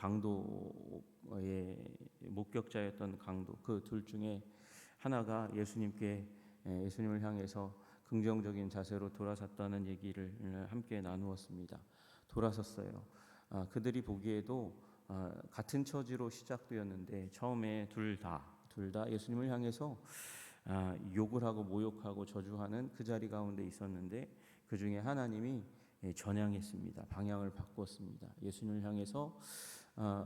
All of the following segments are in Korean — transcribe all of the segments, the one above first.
강도의 목격자였던 강도 그 둘 중에 하나가 예수님께 예, 예수님을 향해서 긍정적인 자세로 돌아섰다는 얘기를 함께 나누었습니다. 돌아섰어요. 아, 그들이 보기에도 아, 같은 처지로 시작되었는데 처음에 둘 다 둘 다 예수님을 향해서 아, 욕을 하고 모욕하고 저주하는 그 자리 가운데 있었는데 그 중에 하나님이 예, 전향했습니다. 방향을 바꿨습니다. 예수님을 향해서 아,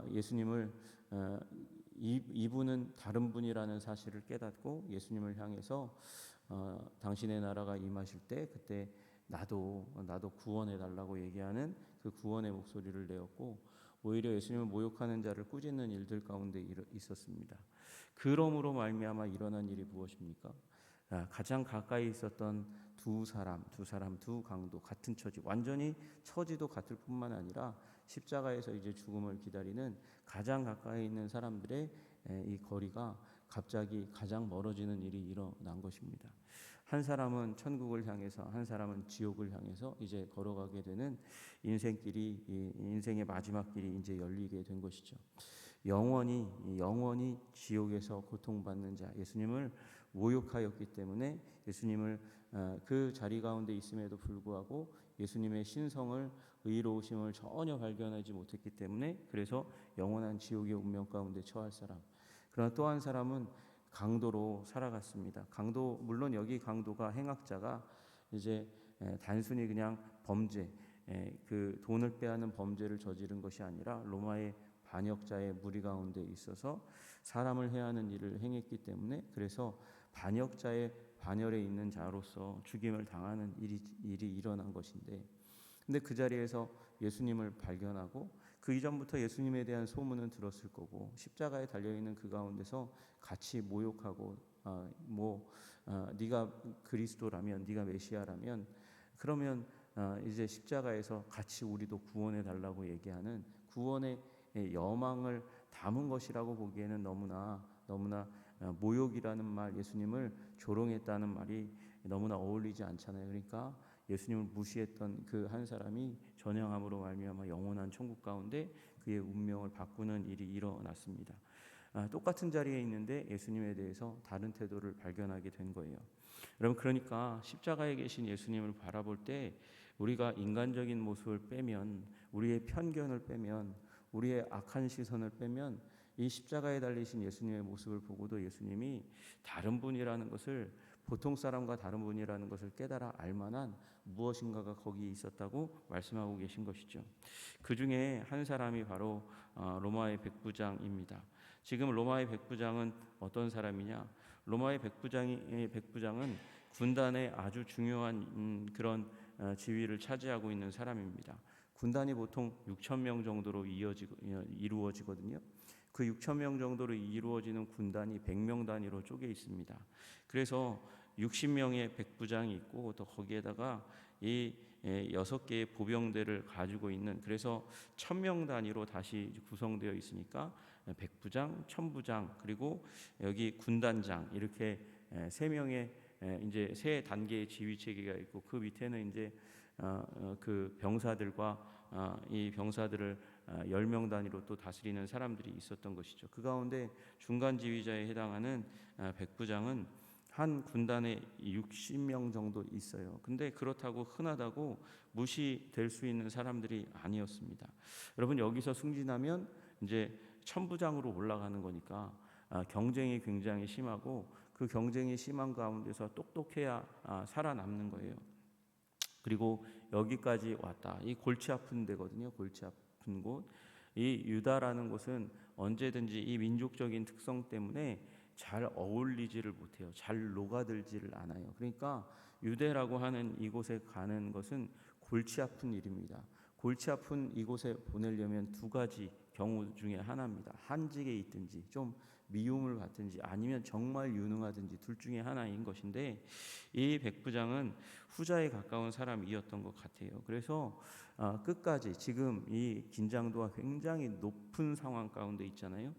예수님을 아, 이, 이분은 다른 분이라는 사실을 깨닫고 예수님을 향해서 어, 당신의 나라가 임하실 때 그때 나도 나도 구원해 달라고 얘기하는 그 구원의 목소리를 내었고 오히려 예수님을 모욕하는 자를 꾸짖는 일들 가운데 있었습니다. 그러므로 말미암아 일어난 일이 무엇입니까? 아, 가장 가까이 있었던 두 사람, 두 사람, 두 강도 같은 처지, 완전히 처지도 같을 뿐만 아니라 십자가에서 이제 죽음을 기다리는 가장 가까이 있는 사람들의 이 거리가 갑자기 가장 멀어지는 일이 일어난 것입니다. 한 사람은 천국을 향해서 한 사람은 지옥을 향해서 이제 걸어가게 되는 인생길이 인생의 마지막 길이 이제 열리게 된 것이죠. 영원히 영원히 지옥에서 고통받는 자 예수님을 모욕하였기 때문에 예수님을 어, 그 자리 가운데 있음에도 불구하고 예수님의 신성을 의로우심을 전혀 발견하지 못했기 때문에 그래서 영원한 지옥의 운명 가운데 처할 사람. 그러나 또 한 사람은 강도로 살아갔습니다. 강도 물론 여기 강도가 행악자가 이제 단순히 그냥 범죄 그 돈을 빼앗는 범죄를 저지른 것이 아니라 로마의 반역자의 무리 가운데 있어서 사람을 해하는 일을 행했기 때문에 그래서 반역자의 반열에 있는 자로서 죽임을 당하는 일이, 일이 일어난 것인데 근데 그 자리에서 예수님을 발견하고 그 이전부터 예수님에 대한 소문은 들었을 거고 십자가에 달려 있는 그 가운데서 같이 모욕하고 어, 뭐 어, 네가 그리스도라면 네가 메시아라면 그러면 어, 이제 십자가에서 같이 우리도 구원해 달라고 얘기하는 구원의 여망을 담은 것이라고 보기에는 너무나 너무나 어, 모욕이라는 말 예수님을 조롱했다는 말이 너무나 어울리지 않잖아요. 그러니까 예수님을 무시했던 그 한 사람이 전향함으로 말미암아 영원한 천국 가운데 그의 운명을 바꾸는 일이 일어났습니다. 아, 똑같은 자리에 있는데 예수님에 대해서 다른 태도를 발견하게 된 거예요. 여러분 그러니까 십자가에 계신 예수님을 바라볼 때 우리가 인간적인 모습을 빼면 우리의 편견을 빼면 우리의 악한 시선을 빼면 이 십자가에 달리신 예수님의 모습을 보고도 예수님이 다른 분이라는 것을 보통 사람과 다른 분이라는 것을 깨달아 알만한 무엇인가가 거기에 있었다고 말씀하고 계신 것이죠. 그 중에 한 사람이 바로 어, 로마의 백부장입니다. 지금 로마의 백부장은 어떤 사람이냐? 로마의 백부장이 백부장은 군단의 아주 중요한 음, 그런 어, 지위를 차지하고 있는 사람입니다. 군단이 보통 6천 명 정도로 이어지고 이루어지거든요. 그 6천 명 정도로 이루어지는 군단이 100명 단위로 쪼개 있습니다. 그래서 60명의 백부장이 있고 또 거기에다가 이 예, 여섯 개의 보병대를 가지고 있는 그래서 천 명 단위로 다시 구성되어 있으니까 백부장, 천부장 그리고 여기 군단장 이렇게 예, 세 명의 예, 이제 세 단계의 지휘 체계가 있고 그 밑에는 이제 어, 어, 그 병사들과 어, 이 병사들을 열 명 단위로 또 다스리는 사람들이 있었던 것이죠. 그 가운데 중간 지휘자에 해당하는 백부장은 한 군단에 60명 정도 있어요. 근데 그렇다고 흔하다고 무시될 수 있는 사람들이 아니었습니다. 여러분 여기서 승진하면 이제 천부장으로 올라가는 거니까 아, 경쟁이 굉장히 심하고 그 경쟁이 심한 가운데서 똑똑해야 아, 살아남는 거예요. 그리고 여기까지 왔다. 이 골치 아픈 데거든요. 골치 아픈 곳. 이 유다라는 곳은 언제든지 이 민족적인 특성 때문에 잘 어울리지를 못해요. 잘 녹아들지를 않아요. 그러니까 유대라고 하는 이곳에 가는 것은 골치 아픈 일입니다. 골치 아픈 이곳에 보내려면 두 가지 경우 중에 하나입니다. 한직에 있든지 좀 미움을 받든지 아니면 정말 유능하든지 둘 중에 하나인 것인데 이 백부장은 후자에 가까운 사람이었던 것 같아요. 그래서 아, 끝까지 지금 이 긴장도가 굉장히 높은 상황 가운데 있잖아요.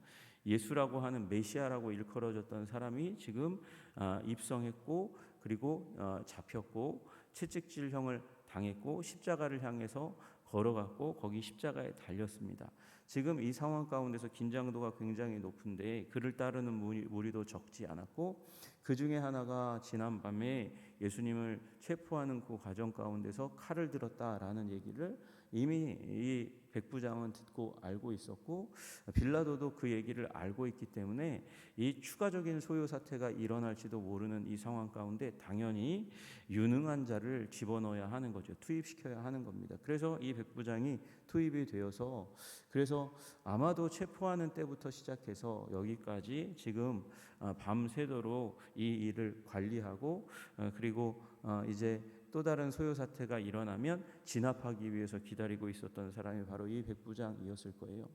예수라고 하는 메시아라고 일컬어졌던 사람이 지금 아, 입성했고 그리고 어, 잡혔고 채찍질형을 당했고 십자가를 향해서 걸어갔고 거기 십자가에 달렸습니다. 지금 이 상황 가운데서 긴장도가 굉장히 높은데 그를 따르는 무리, 무리도 적지 않았고 그 중에 하나가 지난 밤에 예수님을 체포하는 그 과정 가운데서 칼을 들었다라는 얘기를 이미 이 백부장은 듣고 알고 있었고 빌라도도 그 얘기를 알고 있기 때문에 이 추가적인 소요 사태가 일어날지도 모르는 이 상황 가운데 당연히 유능한 자를 집어넣어야 하는 거죠. 투입시켜야 하는 겁니다. 그래서 이 백부장이 투입이 되어서 그래서 아마도 체포하는 때부터 시작해서 여기까지 지금 어, 밤새도록 이 일을 관리하고 어, 그리고 어, 이제 또 다른 소요 사태가 일어나면 진압하기 위해서 기다리고 있었던 사람이 바로 이 백부장이었을 거예요.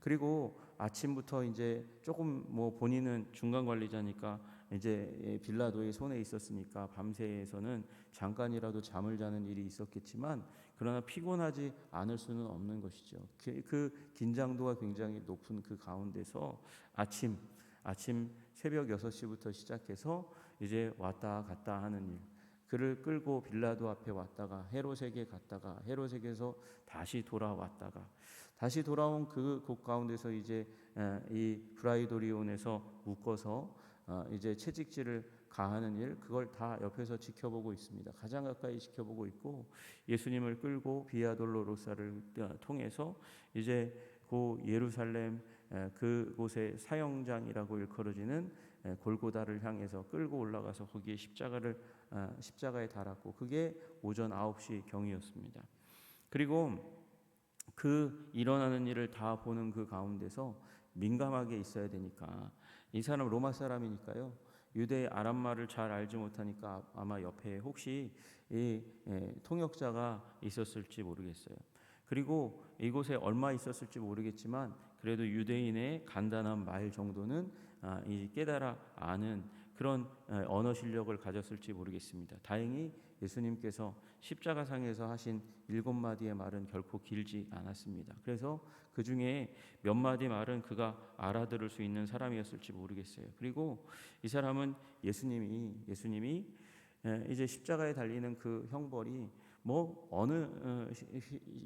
그리고 아침부터 이제 조금 뭐 본인은 중간 관리자니까 이제 빌라도의 손에 있었으니까 밤새에서는 잠깐이라도 잠을 자는 일이 있었겠지만 그러나 피곤하지 않을 수는 없는 것이죠. 그, 그 긴장도가 굉장히 높은 그 가운데서 아침 아침 새벽 6시부터 시작해서 이제 왔다 갔다 하는 일 그를 끌고 빌라도 앞에 왔다가 헤롯에게 갔다가 헤롯에게서 다시 돌아왔다가 다시 돌아온 그 곳 가운데서 이제 이 브라이도리온에서 묶어서 어, 이제 채찍질을 가하는 일 그걸 다 옆에서 지켜보고 있습니다. 가장 가까이 지켜보고 있고 예수님을 끌고 비아돌로로사를 어, 통해서 이제 고 예루살렘 그곳의 사형장이라고 일컬어지는 골고다를 향해서 끌고 올라가서 거기에 십자가를 아, 십자가에 달았고 그게 오전 9시 경이었습니다. 그리고 그 일어나는 일을 다 보는 그 가운데서 민감하게 있어야 되니까 이 사람 로마 사람이니까요. 유대 아람말을 잘 알지 못하니까 아마 옆에 혹시 이 예, 통역자가 있었을지 모르겠어요. 그리고 이곳에 얼마 있었을지 모르겠지만 그래도 유대인의 간단한 말 정도는 아, 깨달아 아는 그런 언어 실력을 가졌을지 모르겠습니다. 다행히 예수님께서 십자가상에서 하신 일곱 마디의 말은 결코 길지 않았습니다. 그래서 그 중에 몇 마디 말은 그가 알아들을 수 있는 사람이었을지 모르겠어요. 그리고 이 사람은 예수님이 예수님이 이제 십자가에 달리는 그 형벌이 뭐 어느 어,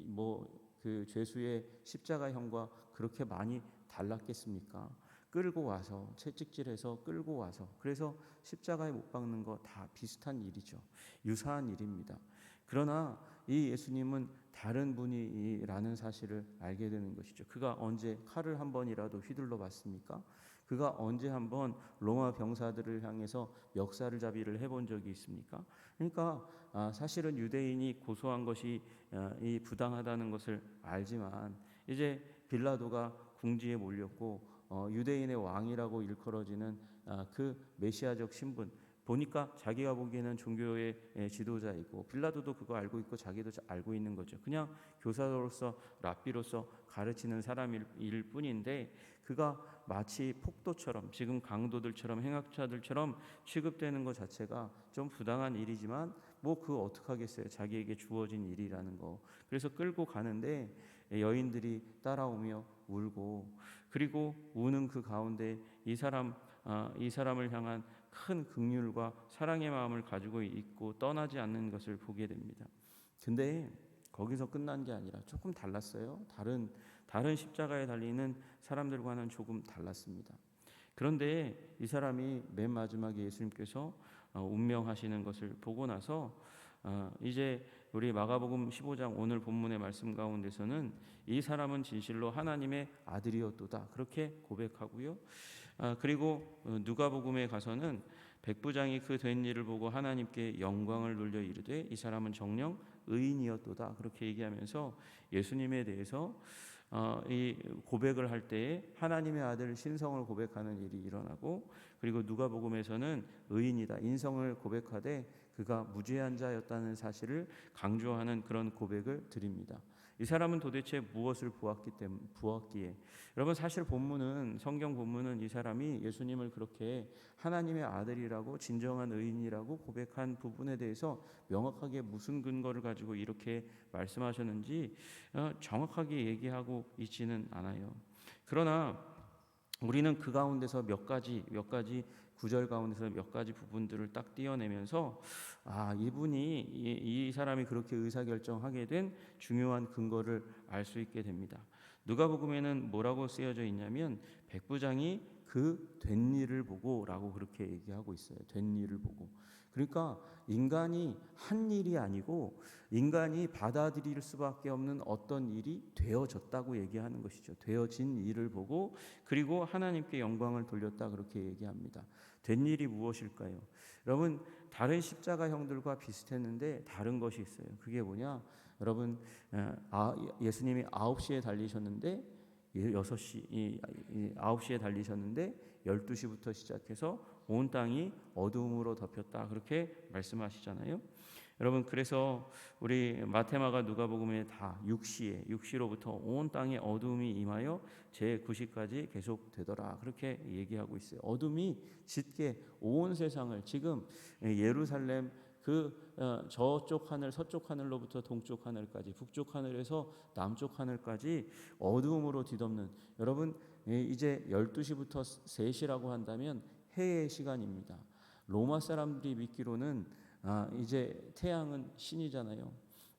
뭐그 죄수의 십자가형과 그렇게 많이 달랐겠습니까? 끌고 와서 채찍질해서 끌고 와서 그래서 십자가에 못 박는 거 다 비슷한 일이죠. 유사한 일입니다. 그러나 이 예수님은 다른 분이라는 사실을 알게 되는 것이죠. 그가 언제 칼을 한 번이라도 휘둘러 봤습니까? 그가 언제 한번 로마 병사들을 향해서 멱살을 잡이를 해본 적이 있습니까? 그러니까 아, 사실은 유대인이 고소한 것이 아, 이 부당하다는 것을 알지만 이제 빌라도가 궁지에 몰렸고 어, 유대인의 왕이라고 일컬어지는 아, 그 메시아적 신분 보니까 자기가 보기에는 종교의 지도자이고 빌라도도 그거 알고 있고 자기도 알고 있는 거죠. 그냥 교사로서 랍비로서 가르치는 사람일 뿐인데 그가 마치 폭도처럼 지금 강도들처럼 행악자들처럼 취급되는 것 자체가 좀 부당한 일이지만 뭐 그 어떡하겠어요. 자기에게 주어진 일이라는 거. 그래서 끌고 가는데 여인들이 따라오며 울고 그리고 우는 그 가운데 이 사람 아, 이 사람을 향한 큰 긍휼과 사랑의 마음을 가지고 있고 떠나지 않는 것을 보게 됩니다. 근데 거기서 끝난 게 아니라 조금 달랐어요. 다른 다른 십자가에 달리는 사람들과는 조금 달랐습니다. 그런데 이 사람이 맨 마지막에 예수님께서 어, 운명하시는 것을 보고 나서 어, 이제 우리 마가복음 15장 오늘 본문의 말씀 가운데서는 이 사람은 진실로 하나님의 아들이었도다 그렇게 고백하고요. 아, 그리고 어, 누가복음에 가서는 백부장이 그 된 일을 보고 하나님께 영광을 돌려 이르되 이 사람은 정령 의인이었도다 그렇게 얘기하면서 예수님에 대해서 어, 이 고백을 할 때에 하나님의 아들 신성을 고백하는 일이 일어나고 그리고 누가복음에서는 의인이다 인성을 고백하되 그가 무죄한 자였다는 사실을 강조하는 그런 고백을 드립니다. 이 사람은 도대체 무엇을 보았기 때문 보았기에 여러분 사실 본문은 성경 본문은 이 사람이 예수님을 그렇게 하나님의 아들이라고 진정한 의인이라고 고백한 부분에 대해서 명확하게 무슨 근거를 가지고 이렇게 말씀하셨는지 어, 정확하게 얘기하고 있지는 않아요. 그러나 우리는 그 가운데서 몇 가지 몇 가지 구절 가운데서 몇 가지 부분들을 딱 띄어내면서 아 이분이 이, 이 사람이 그렇게 의사결정하게 된 중요한 근거를 알 수 있게 됩니다. 누가복음에는 뭐라고 쓰여져 있냐면 백부장이 그 된 일을 보고라고 그렇게 얘기하고 있어요. 된 일을 보고. 그러니까 인간이 한 일이 아니고 인간이 받아들일 수밖에 없는 어떤 일이 되어졌다고 얘기하는 것이죠. 되어진 일을 보고 그리고 하나님께 영광을 돌렸다 그렇게 얘기합니다. 된 일이 무엇일까요? 여러분 다른 십자가 형들과 비슷했는데 다른 것이 있어요. 그게 뭐냐? 여러분 아, 예수님이 9시에 달리셨는데 6시 9시에 달리셨는데 12시부터 시작해서 온 땅이 어두움으로 덮였다. 그렇게 말씀하시잖아요. 여러분 그래서 우리 마테마가 누가복음에 다 6시에 6시로부터 온 땅에 어둠이 임하여 제 9시까지 계속되더라. 그렇게 얘기하고 있어요. 어둠이 짙게 온 세상을 지금 예루살렘 그 어, 저쪽 하늘 서쪽 하늘로부터 동쪽 하늘까지 북쪽 하늘에서 남쪽 하늘까지 어두움으로 뒤덮는 여러분 이제 12시부터 3시라고 한다면 해의 시간입니다. 로마 사람들이 믿기로는 아, 이제 태양은 신이잖아요.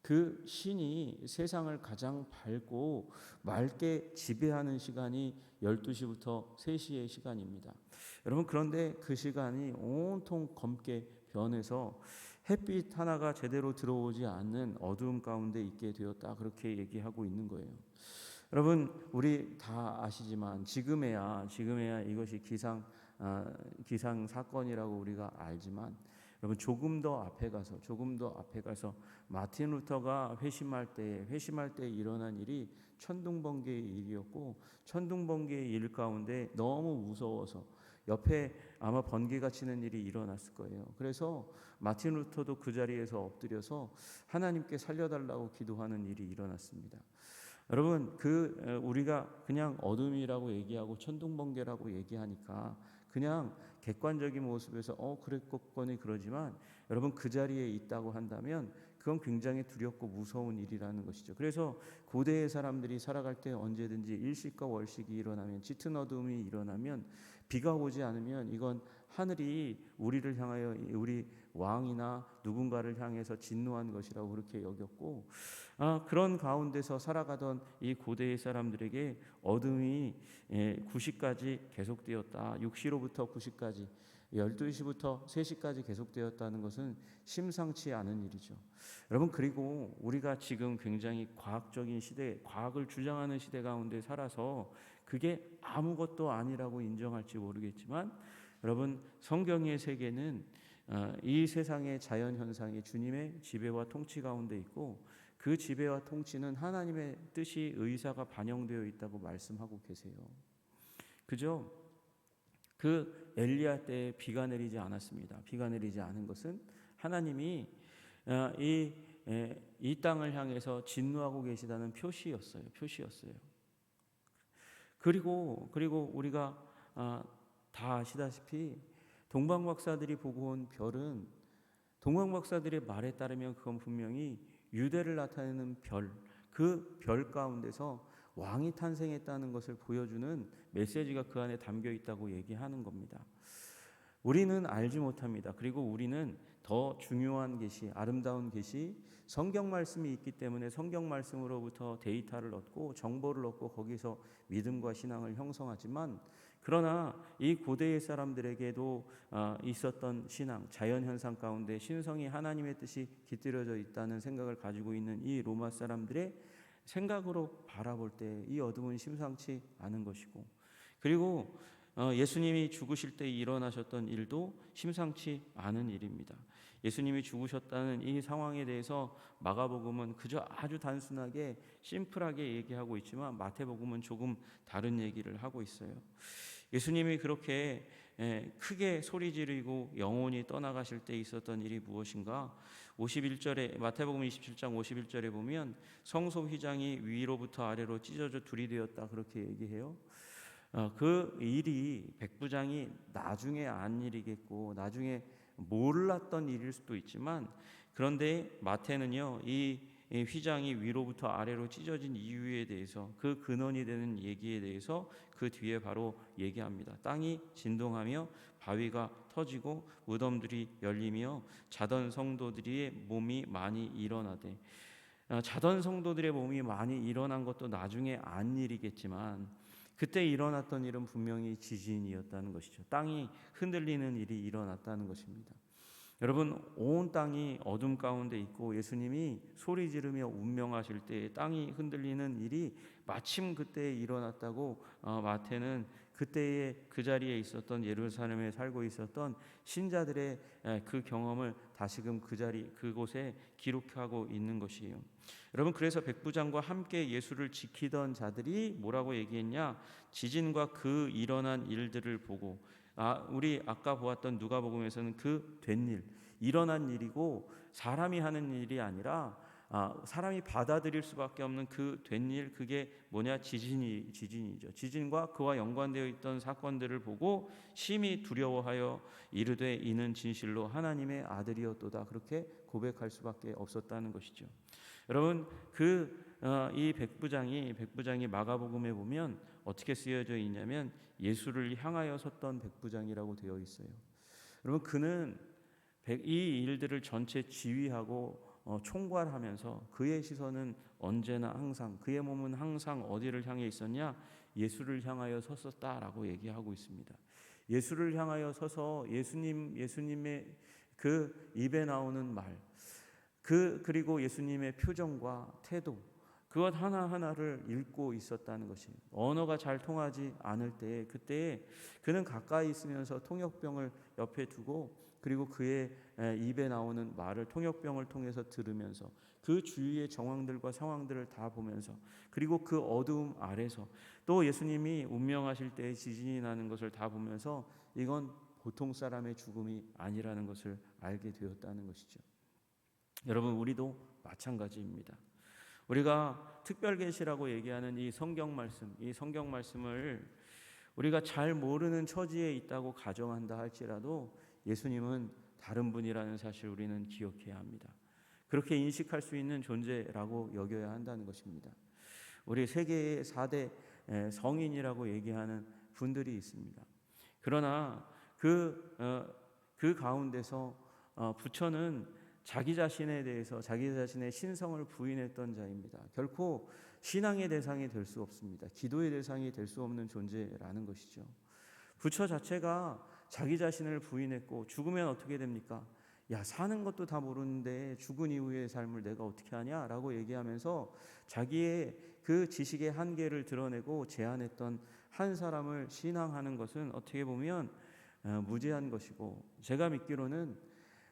그 신이 세상을 가장 밝고 맑게 지배하는 시간이 12시부터 3시의 시간입니다. 여러분 그런데 그 시간이 온통 검게 변해서 햇빛 하나가 제대로 들어오지 않는 어두움 가운데 있게 되었다. 그렇게 얘기하고 있는 거예요. 여러분 우리 다 아시지만 지금에야 지금에야 이것이 기상 아, 기상 사건이라고 우리가 알지만 여러분 조금 더 앞에 가서 조금 더 앞에 가서 마틴 루터가 회심할 때 회심할 때 일어난 일이 천둥번개의 일이었고 천둥번개의 일 가운데 너무 무서워서 옆에 아마 번개가 치는 일이 일어났을 거예요. 그래서 마틴 루터도 그 자리에서 엎드려서 하나님께 살려달라고 기도하는 일이 일어났습니다. 여러분 그 우리가 그냥 어둠이라고 얘기하고 천둥번개라고 얘기하니까 그냥 객관적인 모습에서 어 그랬겠거니 그러지만 여러분 그 자리에 있다고 한다면 그건 굉장히 두렵고 무서운 일이라는 것이죠. 그래서 고대의 사람들이 살아갈 때 언제든지 일식과 월식이 일어나면 짙은 어둠이 일어나면 비가 오지 않으면 이건 하늘이 우리를 향하여 우리 왕이나 누군가를 향해서 진노한 것이라고 그렇게 여겼고 아, 그런 가운데서 살아가던 이 고대의 사람들에게 어둠이 예, 9시까지 계속되었다. 6시로부터 9시까지 12시부터 3시까지 계속되었다는 것은 심상치 않은 일이죠. 여러분 그리고 우리가 지금 굉장히 과학적인 시대, 과학을 주장하는 시대 가운데 살아서 그게 아무것도 아니라고 인정할지 모르겠지만 여러분 성경의 세계는 어, 이 세상의 자연 현상이 주님의 지배와 통치 가운데 있고 그 지배와 통치는 하나님의 뜻이 의사가 반영되어 있다고 말씀하고 계세요. 그죠? 그 엘리야 때 비가 내리지 않았습니다. 비가 내리지 않은 것은 하나님이 어, 이, 이 땅을 향해서 진노하고 계시다는 표시였어요. 표시였어요. 그리고 그리고 우리가 어, 다 아시다시피 동방 박사들이 보고 온 별은 동방 박사들의 말에 따르면 그건 분명히 유대를 나타내는 별, 그 별 가운데서 왕이 탄생했다는 것을 보여주는 메시지가 그 안에 담겨 있다고 얘기하는 겁니다. 우리는 알지 못합니다. 그리고 우리는 더 중요한 것이 아름다운 것이 성경 말씀이 있기 때문에 성경 말씀으로부터 데이터를 얻고 정보를 얻고 거기서 믿음과 신앙을 형성하지만 그러나 이 고대의 사람들에게도 아, 있었던 신앙, 자연 현상 가운데 신성이 하나님의 뜻이 깃들여져 있다는 생각을 가지고 있는 이 로마 사람들의 생각으로 바라볼 때 이 어둠은 심상치 않은 것이고 그리고 어, 예수님이 죽으실 때 일어나셨던 일도 심상치 않은 일입니다. 예수님이 죽으셨다는 이 상황에 대해서 마가복음은 그저 아주 단순하게 심플하게 얘기하고 있지만 마태복음은 조금 다른 얘기를 하고 있어요. 예수님이 그렇게 크게 소리 지르고 영혼이 떠나가실 때 있었던 일이 무엇인가? 51절에 마태복음 27장 51절에 보면 성소 휘장이 위로부터 아래로 찢어져 둘이 되었다 그렇게 얘기해요. 어, 그 일이 백부장이 나중에 안 일이겠고 나중에 몰랐던 일일 수도 있지만 그런데 마태는요 이 휘장이 위로부터 아래로 찢어진 이유에 대해서 그 근원이 되는 얘기에 대해서 그 뒤에 바로 얘기합니다. 땅이 진동하며 바위가 터지고 무덤들이 열리며 자던 성도들의 몸이 많이 일어나되 어, 자던 성도들의 몸이 많이 일어난 것도 나중에 안 일이겠지만 그때 일어났던 일은 분명히 지진이었다는 것이죠. 땅이 흔들리는 일이 일어났다는 것입니다. 여러분 온 땅이 어둠 가운데 있고 예수님이 소리 지르며 운명하실 때 땅이 흔들리는 일이 마침 그때 일어났다고 어, 마태는 그때에 그 자리에 있었던 예루살렘에 살고 있었던 신자들의 에, 그 경험을 다시금 그 자리 그곳에 기록하고 있는 것이에요. 여러분 그래서 백부장과 함께 예수를 지키던 자들이 뭐라고 얘기했냐? 지진과 그 일어난 일들을 보고 아, 우리 아까 보았던 누가복음에서는 그 된 일, 일어난 일이고 사람이 하는 일이 아니라 아, 사람이 받아들일 수밖에 없는 그 된 일, 그게 뭐냐 지진이 지진이죠. 지진과 그와 연관되어 있던 사건들을 보고 심히 두려워하여 이르되 이는 진실로 하나님의 아들이었도다 그렇게 고백할 수밖에 없었다는 것이죠. 여러분 그 이 백부장이 백부장이 마가복음에 보면 어떻게 쓰여져 있냐면 예수를 향하여 섰던 백부장이라고 되어 있어요. 여러분 그는 이 일들을 전체 지휘하고 어, 총괄하면서 그의 시선은 언제나 항상 그의 몸은 항상 어디를 향해 있었냐? 예수를 향하여 섰었다라고 얘기하고 있습니다. 예수를 향하여 서서 예수님 예수님의 그 입에 나오는 말, 그 그리고 예수님의 표정과 태도 그것 하나하나를 읽고 있었다는 것이 언어가 잘 통하지 않을 때에 그때에 그는 가까이 있으면서 통역병을 옆에 두고 그리고 그의 입에 나오는 말을 통역병을 통해서 들으면서 그 주위의 정황들과 상황들을 다 보면서 그리고 그 어두움 아래서 또 예수님이 운명하실 때에 지진이 나는 것을 다 보면서 이건 보통 사람의 죽음이 아니라는 것을 알게 되었다는 것이죠. 여러분 우리도 마찬가지입니다. 우리가 특별 계시라고 얘기하는 이 성경 말씀, 이 성경 말씀을 우리가 잘 모르는 처지에 있다고 가정한다 할지라도 예수님은 다른 분이라는 사실 우리는 기억해야 합니다. 그렇게 인식할 수 있는 존재라고 여겨야 한다는 것입니다. 우리 세계의 4대 성인이라고 얘기하는 분들이 있습니다. 그러나 그, 어, 그 가운데서 어, 부처는 자기 자신에 대해서 자기 자신의 신성을 부인했던 자입니다. 결코 신앙의 대상이 될 수 없습니다. 기도의 대상이 될 수 없는 존재라는 것이죠. 부처 자체가 자기 자신을 부인했고 죽으면 어떻게 됩니까? 야, 사는 것도 다 모르는데 죽은 이후의 삶을 내가 어떻게 하냐 라고 얘기하면서 자기의 그 지식의 한계를 드러내고 제안했던 한 사람을 신앙하는 것은 어떻게 보면 어, 무죄한 것이고 제가 믿기로는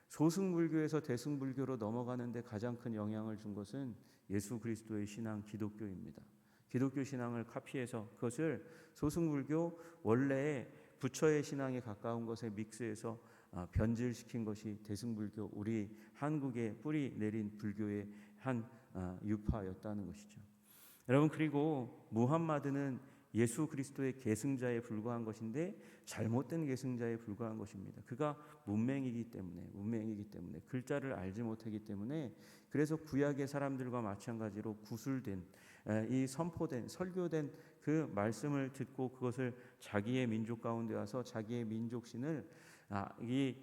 소승불교에서 대승불교로 넘어가는데 가장 큰 영향을 준 것은 예수 그리스도의 신앙 기독교입니다. 기독교 신앙을 카피해서 그것을 소승불교 원래의 부처의 신앙에 가까운 것에 믹스해서 아, 변질시킨 것이 대승불교 우리 한국에 뿌리 내린 불교의 한 아, 유파였다는 것이죠. 여러분 그리고 무함마드는 예수 그리스도의 계승자에 불과한 것인데 잘못된 계승자에 불과한 것입니다. 그가 문맹이기 때문에 문맹이기 때문에 글자를 알지 못하기 때문에 그래서 구약의 사람들과 마찬가지로 구술된 이 선포된 설교된 그 말씀을 듣고 그것을 자기의 민족 가운데 와서 자기의 민족신을 아, 이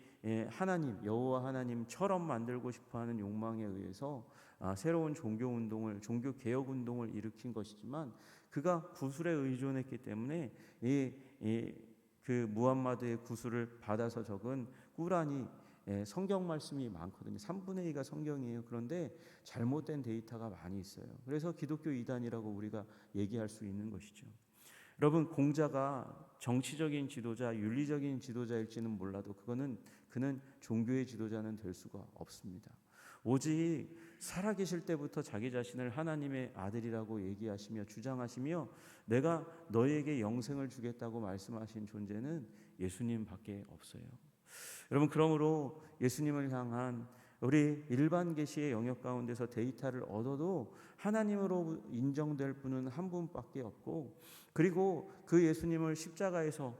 하나님 여호와 하나님처럼 만들고 싶어하는 욕망에 의해서 아, 새로운 종교 운동을 종교 개혁 운동을 일으킨 것이지만 그가 구술에 의존했기 때문에 이, 이, 그 무함마드의 구술을 받아서 적은 꾸란이 예, 성경 말씀이 많거든요. 3분의 2가 성경이에요. 그런데 잘못된 데이터가 많이 있어요. 그래서 기독교 이단이라고 우리가 얘기할 수 있는 것이죠. 여러분 공자가 정치적인 지도자, 윤리적인 지도자일지는 몰라도 그거는 그는 종교의 지도자는 될 수가 없습니다. 오직 살아계실 때부터 자기 자신을 하나님의 아들이라고 얘기하시며 주장하시며 내가 너에게 영생을 주겠다고 말씀하신 존재는 예수님밖에 없어요. 여러분 그러므로 예수님을 향한 우리 일반 계시의 영역 가운데서 데이터를 얻어도 하나님으로 인정될 분은 한 분밖에 없고 그리고 그 예수님을 십자가에서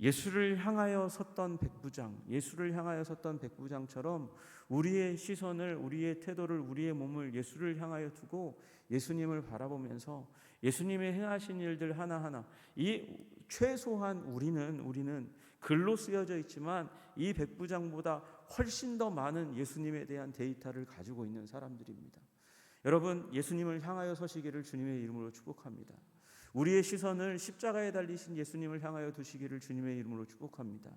예수를 향하여 섰던 백부장, 예수를 향하여 섰던 백부장처럼 우리의 시선을, 우리의 태도를, 우리의 몸을 예수를 향하여 두고 예수님을 바라보면서 예수님의 행하신 일들 하나하나 이 최소한 우리는 우리는 글로 쓰여져 있지만 이 백부장보다 훨씬 더 많은 예수님에 대한 데이터를 가지고 있는 사람들입니다. 여러분 예수님을 향하여 서시기를 주님의 이름으로 축복합니다. 우리의 시선을 십자가에 달리신 예수님을 향하여 두시기를 주님의 이름으로 축복합니다.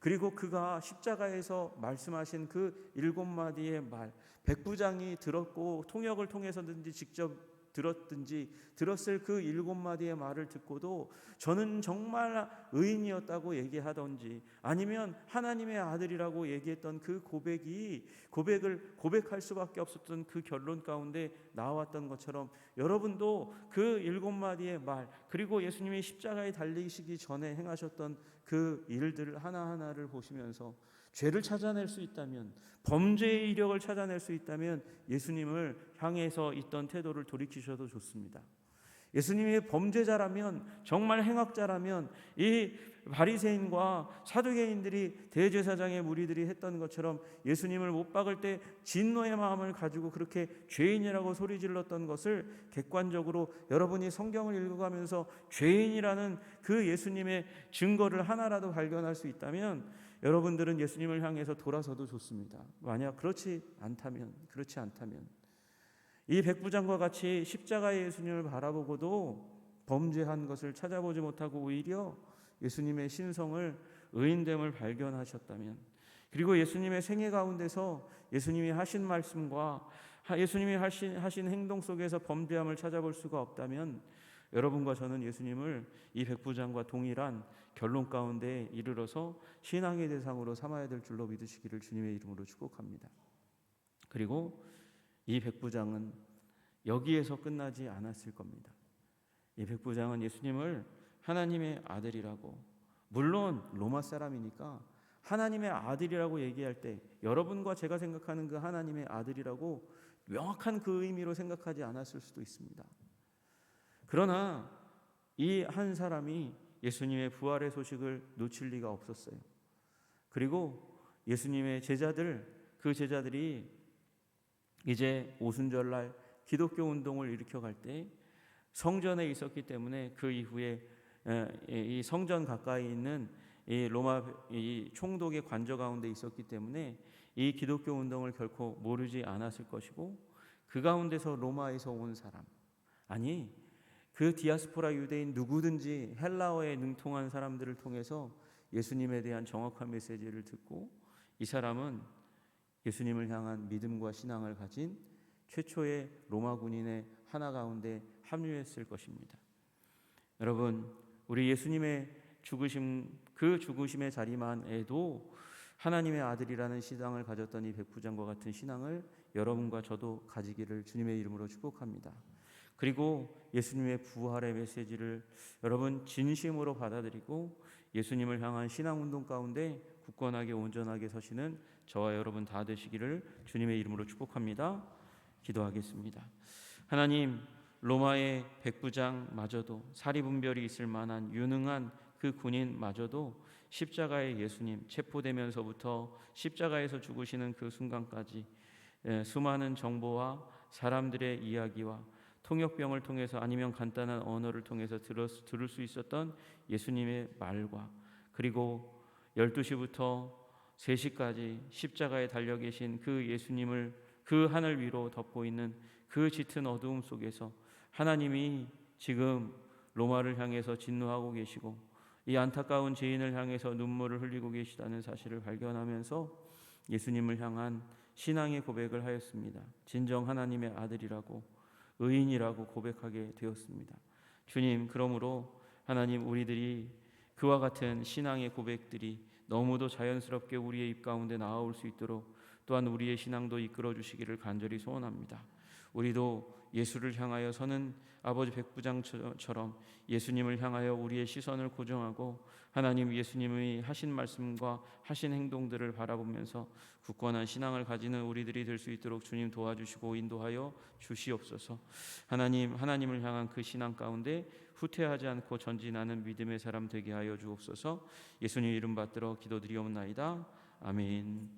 그리고 그가 십자가에서 말씀하신 그 일곱 마디의 말, 백부장이 들었고 통역을 통해서든지 직접 들었든지 들었을 그 일곱 마디의 말을 듣고도 저는 정말 의인이었다고 얘기하던지 아니면 하나님의 아들이라고 얘기했던 그 고백이 고백을 고백할 수밖에 없었던 그 결론 가운데 나왔던 것처럼 여러분도 그 일곱 마디의 말 그리고 예수님이 십자가에 달리시기 전에 행하셨던 그 일들 하나하나를 보시면서 죄를 찾아낼 수 있다면 범죄의 이력을 찾아낼 수 있다면 예수님을 향해서 있던 태도를 돌이키셔도 좋습니다. 예수님이 범죄자라면 정말 행악자라면 이 바리새인과 사두개인들이 대제사장의 무리들이 했던 것처럼 예수님을 못 박을 때 진노의 마음을 가지고 그렇게 죄인이라고 소리 질렀던 것을 객관적으로 여러분이 성경을 읽어가면서 죄인이라는 그 예수님의 증거를 하나라도 발견할 수 있다면 여러분들은 예수님을 향해서 돌아서도 좋습니다. 만약 그렇지 않다면 그렇지 않다면 이 백부장과 같이 십자가의 예수님을 바라보고도 범죄한 것을 찾아보지 못하고 오히려 예수님의 신성을 의인됨을 발견하셨다면 그리고 예수님의 생애 가운데서 예수님이 하신 말씀과 예수님이 하신, 하신 행동 속에서 범죄함을 찾아볼 수가 없다면 여러분과 저는 예수님을 이 백부장과 동일한 결론 가운데 이르러서 신앙의 대상으로 삼아야 될 줄로 믿으시기를 주님의 이름으로 축복합니다. 그리고 이 백부장은 여기에서 끝나지 않았을 겁니다. 이 백부장은 예수님을 하나님의 아들이라고 물론 로마 사람이니까 하나님의 아들이라고 얘기할 때 여러분과 제가 생각하는 그 하나님의 아들이라고 명확한 그 의미로 생각하지 않았을 수도 있습니다. 그러나 이 한 사람이 예수님의 부활의 소식을 놓칠 리가 없었어요. 그리고 예수님의 제자들 그 제자들이 이제 오순절날 기독교 운동을 일으켜 갈 때 성전에 있었기 때문에 그 이후에 이 성전 가까이 있는 이 로마 이 총독의 관저 가운데 있었기 때문에 이 기독교 운동을 결코 모르지 않았을 것이고 그 가운데서 로마에서 온 사람 아니 그 디아스포라 유대인 누구든지 헬라어에 능통한 사람들을 통해서 예수님에 대한 정확한 메시지를 듣고 이 사람은 예수님을 향한 믿음과 신앙을 가진 최초의 로마 군인의 하나 가운데 합류했을 것입니다. 여러분, 우리 예수님의 죽으심 그 죽으심의 자리만에도 하나님의 아들이라는 신앙을 가졌던 이 백부장과 같은 신앙을 여러분과 저도 가지기를 주님의 이름으로 축복합니다. 그리고 예수님의 부활의 메시지를 여러분 진심으로 받아들이고 예수님을 향한 신앙 운동 가운데 굳건하게 온전하게 서시는 저와 여러분 다 되시기를 주님의 이름으로 축복합니다. 기도하겠습니다. 하나님 로마의 백부장마저도 사리분별이 있을 만한 유능한 그 군인마저도 십자가의 예수님 체포되면서부터 십자가에서 죽으시는 그 순간까지 수많은 정보와 사람들의 이야기와 통역병을 통해서 아니면 간단한 언어를 통해서 들을 수 있었던 예수님의 말과 그리고 12시부터 3시까지 십자가에 달려 계신 그 예수님을 그 하늘 위로 덮고 있는 그 짙은 어두움 속에서 하나님이 지금 로마를 향해서 진노하고 계시고 이 안타까운 죄인을 향해서 눈물을 흘리고 계시다는 사실을 발견하면서 예수님을 향한 신앙의 고백을 하였습니다. 진정 하나님의 아들이라고 의인이라고 고백하게 되었습니다. 주님, 그러므로 하나님 우리들이 그와 같은 신앙의 고백들이 너무도 자연스럽게 우리의 입 가운데 나올 수 있도록 또한 우리의 신앙도 이끌어 주시기를 간절히 소원합니다. 우리도 예수를 향하여 서는 아버지 백부장처럼 예수님을 향하여 우리의 시선을 고정하고 하나님 예수님의 하신 말씀과 하신 행동들을 바라보면서 굳건한 신앙을 가지는 우리들이 될 수 있도록 주님 도와주시고 인도하여 주시옵소서. 하나님 하나님을 향한 그 신앙 가운데 후퇴하지 않고 전진하는 믿음의 사람 되게 하여 주옵소서. 예수님 이름 받들어 기도드리옵나이다. 아멘.